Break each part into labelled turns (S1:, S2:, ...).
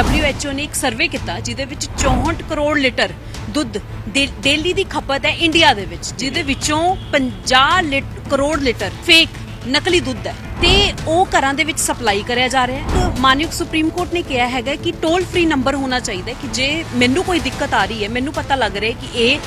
S1: WHO ਨੇ ਇੱਕ survey ਕੀਤਾ ਜਿਹਦੇ ਵਿੱਚ 64 ਕਰੋੜ ਲੀਟਰ ਦੁੱਧ ਡੇ- ਡੇਲੀ ਦੀ ਖਪਤ ਹੈ ਇੰਡੀਆ ਦੇ ਵਿੱਚ, ਜਿਹਦੇ ਵਿੱਚੋਂ 50 ਲੀਟ- ਕਰੋੜ ਲੀਟਰ ਫੇਕ ਨਕਲੀ ਦੁੱਧ ਹੈ। ਤੇ ਉਹ ਘਰਾਂ ਦੇ ਵਿੱਚ ਸਪਲਾਈ ਕਰਿਆ ਜਾ ਰਿਹਾ ਹੈ। ਤੇ ਮਾਨਯੋਗ ਸੁਪਰੀਮ ਕੋਰਟ ਨੇ ਕਿਹਾ ਹੈਗਾ ਕਿ ਟੋਲ ਫ੍ਰੀ ਨੰਬਰ ਹੋਣਾ ਚਾਹੀਦਾ ਕਿ ਜੇ ਮੈਨੂੰ ਕੋਈ ਦਿੱਕਤ ਆ ਰਹੀ ਹੈ, ਮੈਨੂੰ ਪਤਾ ਲੱਗ ਰਿਹਾ ਕਿ ਇਹ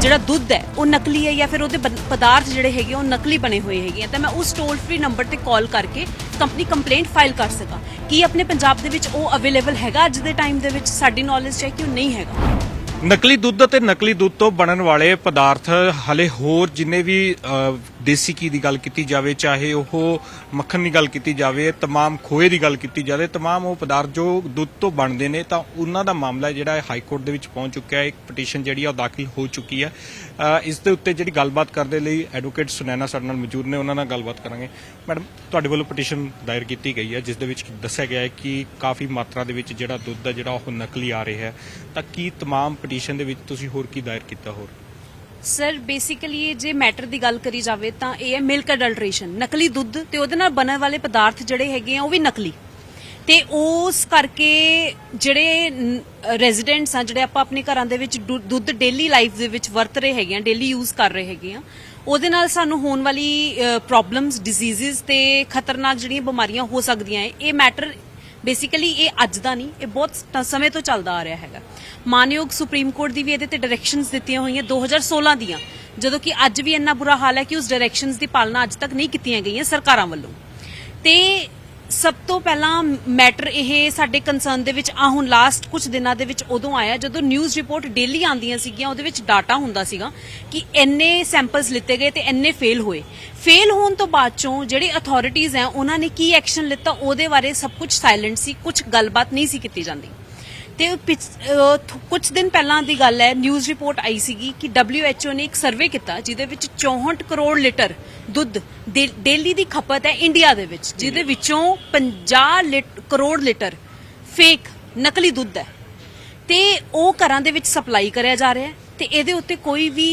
S1: ਜਿਹੜਾ ਦੁੱਧ ਹੈ, ਉਹ ਨਕਲੀ ਹੈ ਜਾਂ ਫਿਰ ਉਹਦੇ ਪਦਾਰਥ ਜਿਹੜੇ ਹੈਗੇ ਉਹ ਨਕਲੀ ਬਣੇ ਹੋਏ ਹੈਗੇ ਆ। ਤਾਂ ਮੈਂ ਉਸ ਟੋਲ ਫ੍ਰੀ ਨੰਬਰ ਤੇ ਕਾਲ ਕਰਕੇ ਕੰਪਨੀ ਕੰਪਲੇਂਟ ਫਾਈਲ ਕਰ ਸਕਾਂ। ਕੀ ਆਪਣੇ ਪੰਜਾਬ ਦੇ ਵਿੱਚ ਉਹ ਅਵੇਲੇਬਲ ਹੈਗਾ ਅੱਜ ਦੇ ਟਾਈਮ ਦੇ ਵਿੱਚ? ਸਾਡੀ ਨੌਲੇਜ 'ਚ ਹੈ ਕਿ ਉਹ ਨਹੀਂ ਹੈਗਾ?
S2: ਨਕਲੀ ਦੁੱਧ ਅਤੇ ਨਕਲੀ ਦੁੱਧ ਤੋਂ ਬਣਨ ਵਾਲੇ ਪਦਾਰਥ ਹਲੇ ਹੋਰ ਜਿੰਨੇ ਵੀ ਅ, ਦੇਸੀ ਘੀ ਦੀ ਗੱਲ ਕੀਤੀ ਜਾਵੇ ਚਾਹੇ ਉਹ ਮੱਖਣ ਦੀ ਗੱਲ ਕੀਤੀ ਜਾਵੇ तमाम ਖੋਏ ਦੀ ਗੱਲ ਕੀਤੀ ਜਾਵੇ तमाम ਉਹ ਪਦਾਰਥ ਜੋ ਦੁੱਧ ਤੋਂ ਬਣਦੇ ਨੇ ਤਾਂ ਉਹਨਾਂ ਦਾ ਮਾਮਲਾ ਜਿਹੜਾ ਹੈ ਹਾਈ ਕੋਰਟ ਦੇ ਵਿੱਚ ਪਹੁੰਚ ਚੁੱਕਿਆ ਹੈ ਇੱਕ ਪਟੀਸ਼ਨ ਜਿਹੜੀ ਆ ਉਹ ਦਾਖਲ ਹੋ ਚੁੱਕੀ ਹੈ ਅ, ਇਸ ਦੇ ਉੱਤੇ ਜਿਹੜੀ ਗੱਲਬਾਤ ਕਰਨ ਦੇ ਲਈ ਐਡਵੋਕੇਟ ਸੁਨੈਨਾ ਸਾਡੇ ਨਾਲ ਮੌਜੂਦ ਨੇ ਉਹਨਾਂ ਨਾਲ ਗੱਲਬਾਤ ਕਰਾਂਗੇ ਮੈਡਮ ਤੁਹਾਡੇ ਵੱਲੋਂ ਪਟੀਸ਼ਨ ਦਾਇਰ ਕੀਤੀ ਗਈ ਹੈ ਜਿਸ ਦੇ ਵਿੱਚ ਦੱਸਿਆ ਗਿਆ ਹੈ ਕਿ ਕਾਫੀ ਮਾਤਰਾ ਦੇ ਵਿੱਚ ਜਿਹੜਾ ਦੁੱਧ ਹੈ ਜਿਹੜਾ ਉਹ ਨਕਲੀ ਆ ਰਿਹਾ ਹੈ ਤਾਂ ਕੀ तमाम ਪਟੀਸ਼ਨ ਦੇ ਵਿੱਚ ਤੁਸੀਂ ਹੋਰ ਕੀ ਦਾਇਰ ਕੀਤਾ ਹੋਰ?
S1: ਸਰ ਬੇਸਿਕਲੀ ਇਹ ਜੇ ਮੈਟਰ ਦੀ ਗੱਲ ਕਰੀ ਜਾਵੇ ਤਾਂ ਇਹ ਹੈ ਮਿਲਕ ਅਡਲਟ੍ਰੇਸ਼ਨ ਨਕਲੀ ਦੁੱਧ ਤੇ ਉਹਦੇ ਨਾਲ ਬਣਨ ਵਾਲੇ ਪਦਾਰਥ ਜਿਹੜੇ ਹੈਗੇ ਆ, ਉਹ ਵੀ ਨਕਲੀ। ਤੇ ਉਸ ਕਰਕੇ ਜਿਹੜੇ ਰੈਜ਼ੀਡੈਂਟਸ ਆ, ਜਿਹੜੇ ਆਪਾਂ ਆਪਣੇ ਘਰਾਂ ਦੇ ਵਿੱਚ ਦੁੱਧ ਡੇਲੀ ਲਾਈਫ ਦੇ ਵਿੱਚ ਵਰਤ ਰਹੇ ਹੈਗੇ ਆ ਡੇਲੀ ਯੂਜ਼ ਕਰ ਰਹੇ ਹੈਗੇ ਆ, ਉਹਦੇ ਨਾਲ ਸਾਨੂੰ ਹੋਣ ਵਾਲੀ ਪ੍ਰੋਬਲਮਸ ਡਿਜ਼ੀਜ਼ਸ ਤੇ ਖਤਰਨਾਕ ਜਿਹੜੀਆਂ ਬਿਮਾਰੀਆਂ ਹੋ ਸਕਦੀਆਂ ਹੈ ਇਹ ਮੈਟਰ ਬੇਸਿਕਲੀ ਇਹ ਅੱਜ ਦਾ ਨਹੀਂ, ਇਹ ਬਹੁਤ ਸਮੇਂ ਤੋਂ ਚੱਲਦਾ ਆ ਰਿਹਾ ਹੈਗਾ। ਮਾਨਯੋਗ ਸੁਪਰੀਮ ਕੋਰਟ ਦੀ ਵੀ ਇਹਦੇ ਤੇ ਡਾਇਰੈਕਸ਼ਨਸ ਦਿੱਤੀਆਂ ਹੋਈਆਂ 2016 ਦੀਆਂ। ਜਦੋਂ ਕਿ ਅੱਜ ਵੀ ਇੰਨਾ ਬੁਰਾ ਹਾਲ ਹੈ ਕਿ ਉਸ ਡਾਇਰੈਕਸ਼ਨਸ ਦੀ ਪਾਲਣਾ ਅੱਜ ਤੱਕ ਨਹੀਂ ਕੀਤੀਆਂ ਗਈਆਂ ਸਰਕਾਰਾਂ ਵੱਲੋਂ। ਤੇ ਸਭ ਤੋਂ ਪਹਿਲਾਂ ਮੈਟਰ ਇਹ ਸਾਡੇ ਕੰਸਰਨ ਦੇ ਵਿੱਚ ਆ ਹੁਣ ਲਾਸਟ ਕੁਝ ਦਿਨਾਂ ਦੇ ਵਿੱਚ ਉਦੋਂ ਆਇਆ, ਜਦੋਂ ਨਿਊਜ਼ ਰਿਪੋਰਟ ਡੇਲੀ ਆਉਂਦੀਆਂ ਸੀਗੀਆਂ, ਉਹਦੇ ਵਿੱਚ ਡਾਟਾ ਹੁੰਦਾ ਸੀਗਾ ਕਿ ਇੰਨੇ ਸੈਂਪਲਸ ਲਿੱਤੇ ਗਏ ਤੇ ਇੰਨੇ ਫੇਲ ਹੋਏ। ਫੇਲ ਹੋਣ ਤੋਂ ਬਾਅਦ ਚੋਂ ਜਿਹੜੀ ਅਥਾਰਟੀਆਂ ਹੈ, ਉਹਨਾਂ ਨੇ ਕੀ ਐਕਸ਼ਨ ਲਿੱਤਾ, ਉਹਦੇ ਬਾਰੇ ਸਭ ਕੁਝ ਸਾਇਲੈਂਟ ਸੀ ਕੁਝ ਗੱਲਬਾਤ ਨਹੀਂ ਸੀ ਕੀਤੀ ਜਾਂਦੀ। ਤੇ ਕੁਝ ਦਿਨ ਪਹਿਲਾਂ ਦੀ ਗੱਲ ਹੈ ਨਿਊਜ਼ ਰਿਪੋਰਟ ਆਈ ਸੀਗੀ ਕਿ WHO ਨੇ ਇੱਕ ਸਰਵੇ ਕੀਤਾ ਜਿਹਦੇ ਵਿੱਚ 64 ਕਰੋੜ ਲੀਟਰ ਦੁੱਧ ਡੇਲੀ ਦੀ ਖਪਤ ਹੈ ਇੰਡੀਆ ਦੇ ਵਿੱਚ, ਜਿਹਦੇ ਵਿੱਚੋਂ 50 ਲੀਟ- ਕਰੋੜ ਲੀਟਰ ਫੇਕ ਨਕਲੀ ਦੁੱਧ ਹੈ। ਤੇ ਉਹ ਘਰਾਂ ਦੇ ਵਿੱਚ ਸਪਲਾਈ ਕਰਿਆ ਜਾ ਰਿਹਾ ਹੈ ਤੇ ਇਹਦੇ ਉੱਤੇ ਕੋਈ ਵੀ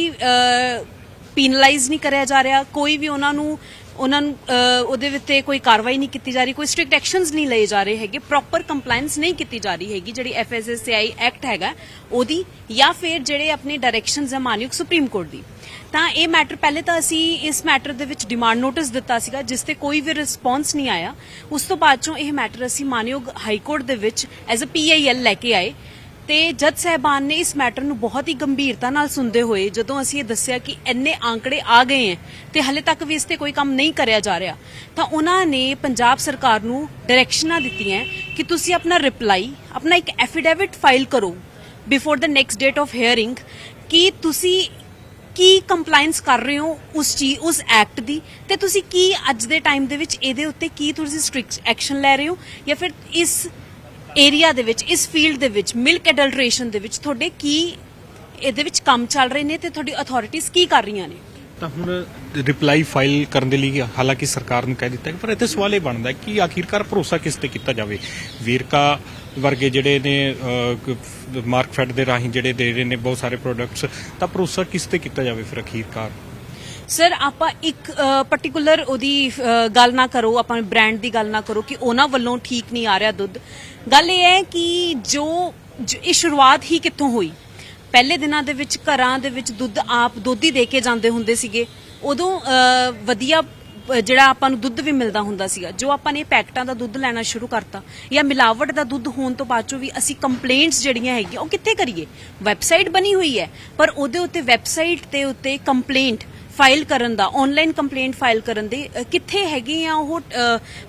S1: ਪੀਨਲਾਈਜ਼ ਨਹੀਂ ਕਰਿਆ ਜਾ ਰਿਹਾ, ਕੋਈ ਵੀ ਉਹਨਾਂ ਨੂੰ ਉਹਨਾਂ ਨੂੰ ਅਹ, ਉਹਦੇ ਉੱਤੇ ਕੋਈ ਕਾਰਵਾਈ ਨਹੀਂ ਕੀਤੀ ਜਾ ਰਹੀ ਕੋਈ ਸਟ੍ਰਿਕਟ ਐਕਸ਼ਨਸ ਨਹੀਂ ਲਏ ਜਾ ਰਹੇ ਹੈਗੇ ਪ੍ਰੋਪਰ ਕੰਪਲਾਈਂਸ ਨਹੀਂ ਕੀਤੀ ਜਾ ਰਹੀ ਹੈਗੀ ਜਿਹੜੀ ਐਫਐਸਐਸਆਈ ਐਕਟ ਹੈਗਾ ਉਹਦੀ ਜਾਂ ਫਿਰ ਜਿਹੜੇ ਆਪਣੇ ਡਾਇਰੈਕਸ਼ਨਸ ਹੈ ਮਾਨਯੋਗ ਸੁਪਰੀਮ ਕੋਰਟ ਦੀ। ਤਾਂ ਇਹ ਮੈਟਰ ਪਹਿਲੇ ਤਾਂ ਅਸੀਂ ਇਸ ਮੈਟਰ ਦੇ ਵਿੱਚ ਡਿਮਾਂਡ ਨੋਟਿਸ ਦਿੱਤਾ ਸੀਗਾ ਜਿਸ ਤੇ ਕੋਈ ਵੀ ਰਿਸਪੌਂਸ ਨਹੀਂ ਆਇਆ। ਉਸ ਤੋਂ ਬਾਅਦ ਚੋਂ ਇਹ ਮੈਟਰ ਅਸੀਂ ਮਾਨਯੋਗ ਹਾਈ ਕੋਰਟ ਦੇ ਵਿੱਚ ਐਜ਼ ਅ ਪੀਆਈਐਲ ਲੈ ਕੇ ਆਏ। ਤੇ ਜੱਜ ਸਾਹਿਬਾਨ ਨੇ ਇਸ ਮੈਟਰ ਨੂੰ ਬਹੁਤ ਹੀ ਗੰਭੀਰਤਾ ਨਾਲ ਸੁਣਦੇ ਹੋਏ ਜਦੋਂ ਅਸੀਂ ਇਹ ਦੱਸਿਆ ਕਿ ਇੰਨੇ ਆંકੜੇ ਆ ਗਏ ਹੈ ਤੇ ਹਲੇ ਤੱਕ ਵੀ ਇਸ ਤੇ ਕੋਈ ਕੰਮ ਨਹੀਂ ਕਰਿਆ ਜਾ ਰਿਹਾ, ਤਾਂ ਉਹਨਾਂ ਨੇ ਪੰਜਾਬ ਸਰਕਾਰ ਨੂੰ ਡਾਇਰੈਕਸ਼ਨਾਂ ਦਿੱਤੀਆਂ ਕਿ ਤੁਸੀਂ ਆਪਣਾ ਰਿਪਲਾਈ ਆਪਣਾ ਇੱਕ ਐਫੀਡੇਵਿਟ ਫਾਈਲ ਕਰੋ before the next date of hearing ਕਿ ਤੁਸੀਂ ਕੀ ਕੰਪਲਾਈਂਸ ਕਰ ਰਹੇ ਹੋ ਉਸ ਚੀਜ਼ ਉਸ ਐਕਟ ਦੀ ਤੇ ਤੁਸੀਂ ਕੀ ਅੱਜ ਦੇ ਟਾਈਮ ਦੇ ਵਿੱਚ ਇਹਦੇ ਉੱਤੇ ਕੀ ਤੁਸੀਂ ਸਟ੍ਰਿਕਟ ਐਕਸ਼ਨ ਲੈ ਰਹੇ ਹੋ ਜਾਂ ਫਿਰ ਇਸ ਏਰੀਆ ਦੇ ਵਿੱਚ, ਇਸ ਫੀਲਡ ਦੇ ਵਿੱਚ ਮਿਲਕ ਅਡਲਟ੍ਰੇਸ਼ਨ ਦੇ ਵਿੱਚ ਤੁਹਾਡੇ ਕੀ ਇਹਦੇ ਵਿੱਚ ਕੰਮ ਚੱਲ ਰਹੇ ਨੇ ਤੇ ਤੁਹਾਡੀ ਅਥਾਰਟੀਆਂ ਕੀ ਕਰ ਰਹੀਆਂ ਨੇ?
S2: ਤਾਂ ਹੁਣ ਰਿਪਲਾਈ ਫਾਈਲ ਕਰਨ ਦੇ ਲਈ ਹਾਲਾਂਕਿ ਸਰਕਾਰ ਨੂੰ ਕਹਿ ਦਿੱਤਾ ਪਰ ਇੱਥੇ ਸਵਾਲ ਇਹ ਬਣਦਾ ਕਿ ਆਖਿਰਕਾਰ ਭਰੋਸਾ ਕਿਸ ਤੇ ਕੀਤਾ ਜਾਵੇ? ਵੀਰਕਾ ਵਰਗੇ ਜਿਹੜੇ ਨੇ ਮਾਰਕਫੈਟ ਦੇ ਰਾਹੀਂ ਜਿਹੜੇ ਦੇ ਰਹੇ ਨੇ ਬਹੁਤ ਸਾਰੇ ਪ੍ਰੋਡਕਟਸ ਤਾਂ ਭਰੋਸਾ ਕਿਸ ਤੇ ਕੀਤਾ ਜਾਵੇ ਫਿਰ ਅਖੀਰਕਾਰ
S1: ਸਰ, ਆਪਾਂ ਇੱਕ ਪਾਰਟਿਕੂਲਰ ਉਹਦੀ ਗੱਲ ਨਾ ਕਰੋ, ਆਪਾਂ ਬ੍ਰਾਂਡ ਦੀ ਗੱਲ ਨਾ ਕਰੋ ਕਿ ਉਹਨਾਂ ਵੱਲੋਂ ਠੀਕ ਨਹੀਂ ਆ ਰਿਹਾ ਦੁੱਧ। ਗੱਲ ਇਹ ਹੈ ਕਿ ਜੋ ਇਹ ਸ਼ੁਰੂਆਤ ਹੀ ਕਿੱਥੋਂ ਹੋਈ? ਪਹਿਲੇ ਦਿਨਾਂ ਦੇ ਵਿੱਚ, ਘਰਾਂ ਦੇ ਵਿੱਚ ਦੁੱਧ ਆਪ ਦੋਧੀ ਦੇ ਕੇ ਜਾਂਦੇ ਹੁੰਦੇ ਸੀਗੇ। ਉਦੋਂ ਵਧੀਆ ਜਿਹੜਾ ਆਪਾਂ ਨੂੰ ਦੁੱਧ ਵੀ ਮਿਲਦਾ ਹੁੰਦਾ ਸੀਗਾ। ਜੋ ਆਪਾਂ ਨੇ ਪੈਕਟਾਂ ਦਾ ਦੁੱਧ ਲੈਣਾ ਸ਼ੁਰੂ ਕਰਤਾ ਜਾਂ ਮਿਲਾਵਟ ਦਾ ਦੁੱਧ ਹੋਣ ਤੋਂ ਬਾਅਦ ਚੋਂ ਵੀ ਅਸੀਂ ਕੰਪਲੇਂਟਸ ਜਿਹੜੀਆਂ ਹੈਗੀਆਂ, ਉਹ ਕਿੱਥੇ ਕਰੀਏ? ਵੈਬਸਾਈਟ ਬਣੀ ਹੋਈ ਹੈ। ਪਰ ਉਹਦੇ ਉੱਤੇ ਵੈਬਸਾਈਟ ਤੇ ਉੱਤੇ ਕੰਪਲੇਂਟ ਫਾਈਲ ਕਰਨ ਦਾ ਆਨਲਾਈਨ ਕੰਪਲੇਂਟ ਫਾਈਲ ਕਰਨ ਦੇ ਕਿੱਥੇ ਹੈਗੇ ਆ ਉਹ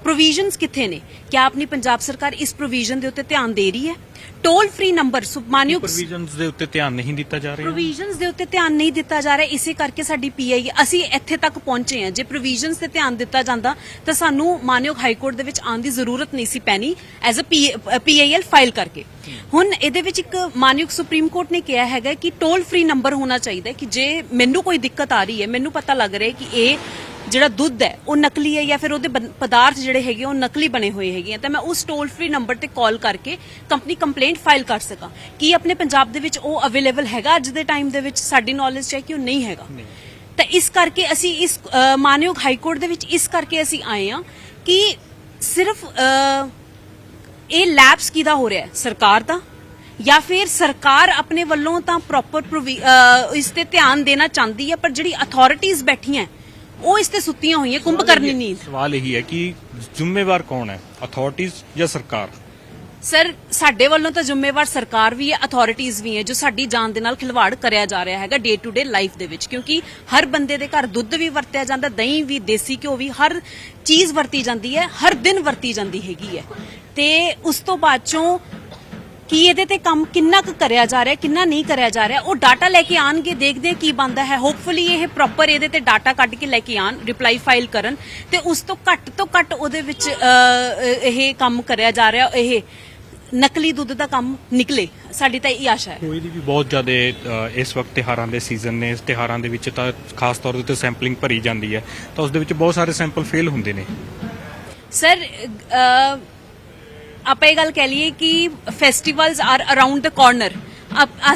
S1: ਪ੍ਰੋਵੀਜ਼ਨਸ ਕਿੱਥੇ ਨੇ? ਕਿਆ ਆਪਣੀ ਪੰਜਾਬ ਸਰਕਾਰ ਇਸ ਪ੍ਰੋਵੀਜ਼ਨ ਦੇ ਉੱਤੇ ਧਿਆਨ ਦੇ ਰਹੀ ਹੈ? ਟੋਲ ਫ੍ਰੀ ਨੰਬਰ ਸੁਪਮਾਨਯੁਕ
S2: ਪ੍ਰੋਵੀਜ਼ਨਸ ਦੇ ਉੱਤੇ ਧਿਆਨ ਨਹੀਂ ਦਿੱਤਾ ਜਾ ਰਿਹਾ?
S1: ਪ੍ਰੋਵੀਜ਼ਨਸ ਦੇ ਉੱਤੇ ਧਿਆਨ ਨਹੀਂ ਦਿੱਤਾ ਜਾ ਰਿਹਾ ਇਸੇ ਕਰਕੇ ਸਾਡੀ ਪੀਆਈ ਅਸੀਂ ਇੱਥੇ ਤੱਕ ਪਹੁੰਚੇ ਹਾਂ। ਜੇ ਪ੍ਰੋਵੀਜ਼ਨਸ ਤੇ ਧਿਆਨ ਦਿੱਤਾ ਜਾਂਦਾ ਤਾਂ ਸਾਨੂੰ ਮਾਨਯੋਗ ਹਾਈ ਕੋਰਟ ਦੇ ਵਿੱਚ ਆਉਣ ਦੀ ਜ਼ਰੂਰਤ ਨਹੀਂ ਸੀ ਪੈਣੀ ਐਜ਼ ਅ ਪੀਆਈਐਲ ਫਾਈਲ ਕਰਕੇ। ਹੁਣ ਇਹਦੇ ਵਿੱਚ ਇੱਕ ਮਾਨਯੋਗ ਸੁਪਰੀਮ ਕੋਰਟ ਨੇ ਕਿਹਾ ਹੈਗਾ ਕਿ ਟੋਲ ਫ੍ਰੀ ਨੰਬਰ ਹੋਣਾ ਚਾਹੀਦਾ ਕਿ ਜੇ ਮੈਨੂੰ ਕੋਈ ਦਿੱਕਤ ਆ ਰਹੀ ਹੈ ਮੈਨੂੰ ਪਤਾ ਲੱਗ ਰਿਹਾ ਹੈ ਕਿ ਇਹ ਜਿਹੜਾ ਦੁੱਧ ਹੈ ਉਹ ਨਕਲੀ ਹੈ ਜਾਂ ਫਿਰ ਉਹਦੇ ਪਦਾਰਥ ਜਿਹੜੇ ਹੈਗੇ ਉਹ ਨਕਲੀ ਬਣੇ ਹੋਏ ਹੈਗੇ ਤਾਂ ਮੈਂ ਉਸ ਟੋਲ ਫ੍ਰੀ ਨੰਬਰ ਤੇ ਕਾਲ ਕਰਕੇ ਕੰਪਨੀ ਕੰਪਲੇਂਟ ਫਾਈਲ ਕਰ ਸਕਾਂ। ਕੀ ਆਪਣੇ ਪੰਜਾਬ ਦੇ ਵਿੱਚ ਉਹ ਅਵੇਲੇਬਲ ਹੈਗਾ ਅੱਜ ਦੇ ਟਾਈਮ ਦੇ ਵਿੱਚ? ਸਾਡੀ ਨੌਲੇਜ 'ਚ ਹੈ ਕਿ ਉਹ ਨਹੀਂ ਹੈਗਾ। ਤਾਂ ਇਸ ਕਰਕੇ ਅਸੀਂ ਇਸ ਮਾਨਯੋਗ ਹਾਈ ਕੋਰਟ ਦੇ ਵਿੱਚ ਇਸ ਕਰਕੇ ਅਸੀਂ ਆਏ ਆ ਕਿ ਸਿਰਫ ਇਹ ਲੈਪਸ ਕਿਹਦਾ ਹੋ ਰਿਹਾ ਹੈ? ਸਰਕਾਰ ਦਾ? ਜਾਂ ਫਿਰ ਸਰਕਾਰ ਆਪਣੇ ਵੱਲੋਂ ਤਾਂ ਪ੍ਰੋਪਰ ਇਸ ਤੇ ਧਿਆਨ ਦੇਣਾ ਚਾਹੁੰਦੀ ਹੈ ਪਰ ਜਿਹੜੀ ਅਥਾਰਟੀਆਂ ਬੈਠੀਆਂ ਉਹ ਇਸ ਤੇ ਸੁੱਤੀਆਂ ਹੋਈਆਂ ਕੁੰਭ ਕਰਨੀ ਨੀਂਦ।
S2: ਸਵਾਲ ਇਹੀ ਹੈ ਕਿ ਜ਼ਿੰਮੇਵਾਰ ਕੌਣ ਹੈ? ਅਥਾਰਟੀਆਂ ਜਾਂ ਸਰਕਾਰ?
S1: ਸਰ ਸਾਡੇ ਵੱਲੋਂ ਤਾਂ ਜ਼ਿੰਮੇਵਾਰ ਸਰਕਾਰ ਵੀ ਹੈ ਅਥਾਰਟੀਆਂ ਵੀ ਹੈ ਜੋ ਸਾਡੀ ਜਾਨ ਦੇ ਨਾਲ ਖਿਲਵਾੜ ਕਰਿਆ ਜਾ ਰਿਹਾ ਹੈਗਾ ਡੇ ਟੂ ਡੇ ਲਾਈਫ ਦੇ ਵਿੱਚ। ਕਿਉਂਕਿ ਹਰ ਬੰਦੇ ਦੇ ਘਰ ਦੁੱਧ ਵੀ ਵਰਤਿਆ ਜਾਂਦਾ ਦਹੀਂ ਵੀ ਦੇਸੀ ਘਿਓ ਵੀ ਹਰ ਚੀਜ਼ ਵਰਤੀ ਜਾਂਦੀ ਹੈ ਹਰ ਦਿਨ ਵਰਤੀ ਜਾਂਦੀ ਹੈਗੀ ਹੈ। ਤੇ ਉਸ ਤੋਂ ਬਾਅਦ ਚੋਂ ਕੀ ਇਹਦੇ ਤੇ ਕੰਮ ਕਿੰਨਾ ਕੁ ਕਰਿਆ ਜਾ ਰਿਹਾ ਕਿੰਨਾ ਨਹੀਂ ਕਰਿਆ ਜਾ ਰਿਹਾ ਉਹ ਡਾਟਾ ਲੈ ਕੇ ਆਣਗੇ ਦੇਖਦੇ ਕੀ ਬੰਦਾ ਹੈ। ਹੋਪਫੁਲੀ ਇਹ ਪ੍ਰੋਪਰ ਇਹਦੇ ਤੇ ਡਾਟਾ ਕੱਢ ਕੇ ਲੈ ਕੇ ਆਣ ਰਿਪਲਾਈ ਫਾਈਲ ਕਰਨ ਤੇ ਉਸ ਤੋਂ ਘੱਟ ਤੋਂ ਘੱਟ ਉਹਦੇ ਵਿੱਚ ਇਹ ਕੰਮ ਕਰਿਆ ਜਾ ਰਿਹਾ ਇਹ ਨਕਲੀ ਦੁੱਧ ਦਾ ਕੰਮ ਨਿਕਲੇ। ਸਾਡੀ ਤਾਂ ਇਹ ਆਸ਼ਾ ਹੈ।
S2: ਕੋਈ ਦੀ ਵੀ ਬਹੁਤ ਜ਼ਿਆਦਾ ਇਸ ਵਕਤ ਤਿਹਾਰਾਂ ਦੇ ਸੀਜ਼ਨ ਨੇ ਇਸ ਤਿਹਾਰਾਂ ਦੇ ਵਿੱਚ ਤਾਂ ਖਾਸ ਤੌਰ ਉੱਤੇ ਸੈਂਪਲਿੰਗ ਭਰੀ ਜਾਂਦੀ ਹੈ। ਤਾਂ ਉਸ ਦੇ ਵਿੱਚ ਬਹੁਤ ਸਾਰੇ ਸੈਂਪਲ ਫੇਲ ਹੁੰਦੇ ਨੇ।
S1: ਸਰ ਆਪਾਂ ਇਹ ਗੱਲ ਕਹਿ ਲਈਏ ਕਿ festivals are around the corner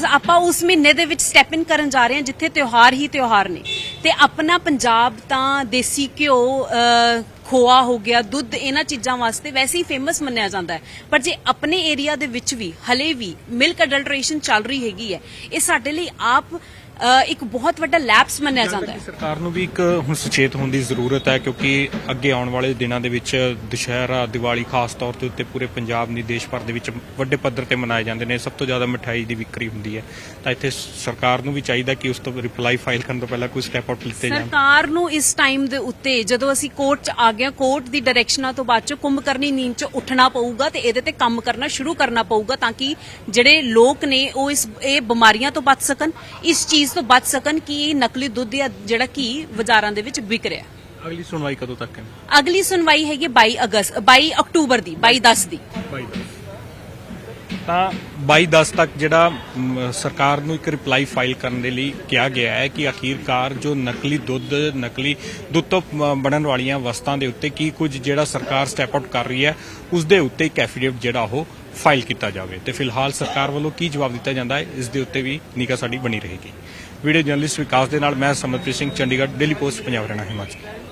S1: ਆਪਾਂ ਉਸ ਮਹੀਨੇ ਦੇ ਵਿੱਚ ਸਟੈਪ ਇਨ ਕਰਨ ਜਾ ਰਹੇ ਹਾਂ ਜਿੱਥੇ ਤਿਉਹਾਰ ਹੀ ਤਿਉਹਾਰ ਨੇ ਤੇ ਆਪਣਾ ਪੰਜਾਬ ਤਾਂ ਦੇਸੀ ਘਿਓ ਖੋਆ ਹੋ ਗਿਆ ਦੁੱਧ ਇਹਨਾਂ ਚੀਜ਼ਾਂ ਵਾਸਤੇ ਵੈਸੇ ਹੀ ਫੇਮਸ ਮੰਨਿਆ ਜਾਂਦਾ ਹੈ ਪਰ ਜੇ ਆਪਣੇ ਏਰੀਆ ਦੇ ਵਿੱਚ ਵੀ ਹਲੇ ਵੀ ਮਿਲਕ ਅਡਲਟ੍ਰੇਸ਼ਨ ਚੱਲ ਰਹੀ ਹੈਗੀ ਹੈ ਇਹ ਸਾਡੇ ਲਈ ਆਪ ਇੱਕ ਬਹੁਤ ਵੱਡਾ ਲੈਪਸ ਮੰਨਿਆ ਜਾਂਦਾ ਹੈ।
S2: ਸਰਕਾਰ ਨੂੰ ਵੀ ਇੱਕ ਹੁਣ ਸੁਚੇਤ ਹੋਣ ਦੀ ਜ਼ਰੂਰਤ ਹੈ ਕਿਉਂਕਿ ਅੱਗੇ ਆਉਣ ਵਾਲੇ ਦਿਨਾਂ ਦੇ ਵਿੱਚ ਦੁਸ਼ਹਿਰਾ ਦੀਵਾਲੀ ਖਾਸ ਤੌਰ ਤੇ ਉੱਤੇ ਪੂਰੇ ਪੰਜਾਬ ਨਹੀਂ ਦੇਸ਼ ਭਰ ਦੇ ਵਿੱਚ ਵੱਡੇ ਪੱਧਰ ਤੇ ਮਨਾਏ ਜਾਂਦੇ ਨੇ। ਸਭ ਤੋਂ ਜ਼ਿਆਦਾ ਮਠਾਈ ਦੀ ਵਿਕਰੀ ਹੁੰਦੀ ਹੈ। ਤਾਂ ਇੱਥੇ ਸਰਕਾਰ ਨੂੰ ਵੀ ਚਾਹੀਦਾ ਕਿ ਉਸ ਤੋਂ ਰਿਪਲਾਈ ਫਾਈਲ ਕਰਨ ਤੋਂ ਪਹਿਲਾਂ ਕੋਈ ਸਟੈਪ ਆਊਟ ਲਿੱਤੇ ਜਾਣ।
S1: ਸਰਕਾਰ ਨੂੰ ਇਸ ਟਾਈਮ ਦੇ ਉੱਤੇ ਜਦੋਂ ਅਸੀਂ ਕੋਰਟ 'ਚ ਆ ਗਏ ਕੋਰਟ ਦੀ ਡਾਇਰੈਕਸ਼ਨਾਂ ਤੋਂ ਬਾਅਦ 'ਚ ਕੁੰਭਕਰਨੀ ਨੀਂਦ 'ਚ ਉੱਠਣਾ ਪਊਗਾ ਤੇ ਇਹਦੇ ਤੇ ਕੰਮ ਕਰਨਾ ਸ਼ੁਰੂ ਕਰਨਾ ਪਊਗਾ ਤਾਂ ਕਿ ਜਿਹੜੇ ਲੋਕ ਨੇ ਉਹ ਇਸ ਇਹ ਬਿਮਾਰੀਆਂ ਤੋਂ ਬਚ ਸਕਣ। ਇਸ ਚੀਜ਼ ਤੋਂ ਬਚ ਸਕਣ ਕਿ ਇਹ ਨਕਲੀ ਦੁੱਧ ਜਾਂ ਜਿਹੜਾ ਕਿ ਬਾਜ਼ਾਰਾਂ ਦੇ ਵਿੱਚ ਵਿਕ ਰਿਹਾ।
S2: ਅਗਲੀ ਸੁਣਵਾਈ ਕਦੋਂ ਤੱਕ ਹੈ?
S1: ਅਗਲੀ ਸੁਣਵਾਈ ਹੈਗੀ 22 ਅਗਸਤ 22 ਅਕਤੂਬਰ ਦੀ 22 10 ਦੀ।
S2: ਤਾਂ 22/10 ਤੱਕ ਜਿਹੜਾ ਸਰਕਾਰ ਨੂੰ ਇੱਕ ਰਿਪਲਾਈ ਫਾਈਲ ਕਰਨ ਦੇ ਲਈ ਕਿਹਾ ਗਿਆ ਹੈ ਕਿ ਅਖੀਰਕਾਰ ਜੋ ਨਕਲੀ ਦੁੱਧ ਨਕਲੀ ਦੁੱਧ ਤੋਂ ਬਣਨ ਵਾਲੀਆਂ ਵਸਤਾਂ ਦੇ ਉੱਤੇ ਕੀ ਕੁਝ ਜਿਹੜਾ ਸਰਕਾਰ ਸਟੈਪ ਆਊਟ ਕਰ ਰਹੀ ਹੈ, ਉਸ ਦੇ ਉੱਤੇ ਇੱਕ ਐਫੀਡੇਵਿਟ ਜਿਹੜਾ ਉਹ ਫਾਈਲ ਕੀਤਾ ਜਾਵੇ। ਤੇ ਫਿਲਹਾਲ ਸਰਕਾਰ ਵੱਲੋਂ ਕੀ ਜਵਾਬ ਦਿੱਤਾ ਜਾਂਦਾ ਹੈ, ਇਸ ਦੇ ਉੱਤੇ ਵੀ ਨਿਗਾਹ ਸਾਡੀ ਬਣੀ ਰਹੇਗੀ। ਵੀਡੀਓ ਜਰਨਲਿਸਟ ਵਿਕਾਸ ਦੇ ਨਾਲ ਮੈਂ ਸਮਰਪ੍ਰੀਤ ਸਿੰਘ, ਚੰਡੀਗੜ੍ਹ ਡੇਲੀ ਪੋਸਟ ਪੰਜਾਬ ਹਰਿਆਣਾ, ਹਿਮਾਚਲ।